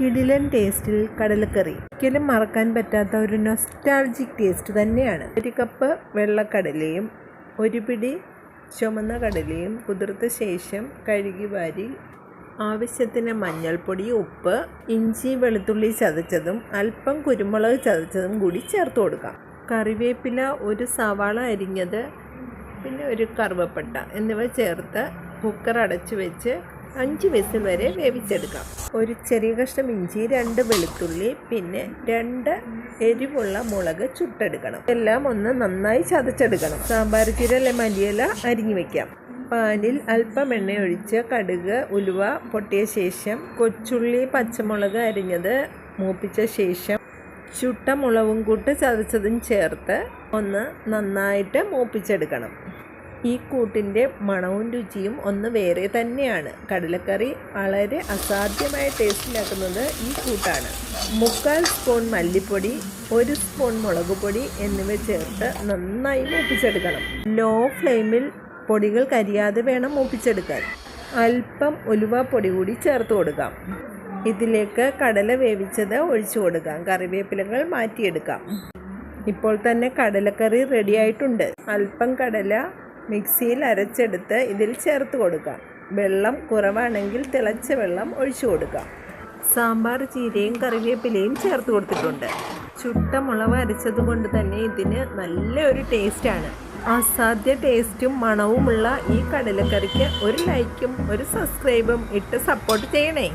കിടിലൻ ടേസ്റ്റിൽ കടലക്കറി. ഒരിക്കലും മറക്കാൻ പറ്റാത്ത ഒരു നൊസ്റ്റാൾജിക് ടേസ്റ്റ് തന്നെയാണ്. ഒരു കപ്പ് വെള്ളക്കടലയും ഒരു പിടി ചുമന്ന കടലയും കുതിർത്ത ശേഷം കഴുകി വാരി ആവശ്യത്തിന് മഞ്ഞൾപ്പൊടി ഉപ്പ് ഇഞ്ചി വെളുത്തുള്ളി ചതച്ചതും അല്പം കുരുമുളക് ചതച്ചതും കൂടി ചേർത്ത് കൊടുക്കാം. കറിവേപ്പില ഒരു സവാള അരിഞ്ഞത് പിന്നെ ഒരു കറുവപ്പട്ട എന്നിവ ചേർത്ത് കുക്കർ അടച്ചു വെച്ച് അഞ്ച് വിസിൽ വരെ വേവിച്ചെടുക്കാം. ഒരു ചെറിയ കഷ്ണം ഇഞ്ചി രണ്ട് വെളുത്തുള്ളി പിന്നെ രണ്ട് എരിവുള്ള മുളക് ചുട്ടെടുക്കണം. എല്ലാം ഒന്ന് നന്നായി ചതച്ചെടുക്കണം. സാമ്പാർ ചീര അല്ലെ മല്ലിയില അരിഞ്ഞു വെക്കാം. പാനിൽ അല്പം എണ്ണ ഒഴിച്ച് കടുക് ഉലുവ പൊട്ടിയ ശേഷം കൊച്ചുള്ളി പച്ചമുളക് അരിഞ്ഞത് മൂപ്പിച്ച ശേഷം ചുട്ട മുളകും കൂട്ട് ചതച്ചതും ചേർത്ത് ഒന്ന് നന്നായിട്ട് മൂപ്പിച്ചെടുക്കണം. ഈ കൂട്ടിന്റെ മണവും രുചിയും ഒന്ന് വേറെ തന്നെയാണ്. കടലക്കറി വളരെ അസാധ്യമായ ടേസ്റ്റിലാക്കുന്നത് ഈ കൂട്ടാണ്. മുക്കാൽ സ്പൂൺ മല്ലിപ്പൊടി ഒരു സ്പൂൺ മുളക് പൊടി എന്നിവ ചേർത്ത് നന്നായി മൂപ്പിച്ചെടുക്കണം. ലോ ഫ്ലെയിമിൽ പൊടികൾ കരിയാതെ വേണം മൂപ്പിച്ചെടുക്കാൻ. അല്പം ഉലുവപ്പൊടി കൂടി ചേർത്ത് കൊടുക്കാം. ഇതിലേക്ക് കടല വേവിച്ചത് ഒഴിച്ചു കൊടുക്കാം. കറിവേപ്പിലകൾ മാറ്റിയെടുക്കാം. ഇപ്പോൾ തന്നെ കടലക്കറി റെഡിയായിട്ടുണ്ട് അല്പം കടല മിക്സിയിൽ അരച്ചെടുത്ത് ഇതിൽ ചേർത്ത് കൊടുക്കാം. വെള്ളം കുറവാണെങ്കിൽ തിളച്ച വെള്ളം ഒഴിച്ചു കൊടുക്കാം. സാമ്പാർ ചീരയും കറിവേപ്പിലയും ചേർത്ത് കൊടുത്തിട്ടുണ്ട്. ചുട്ട മുളക് അരച്ചത് കൊണ്ട് തന്നെ ഇതിന് നല്ലൊരു ടേസ്റ്റാണ്. അസാധ്യ ടേസ്റ്റും മണവുമുള്ള ഈ കടലക്കറിക്ക് ഒരു ലൈക്കും ഒരു സബ്സ്ക്രൈബും ഇട്ട് സപ്പോർട്ട് ചെയ്യണേ.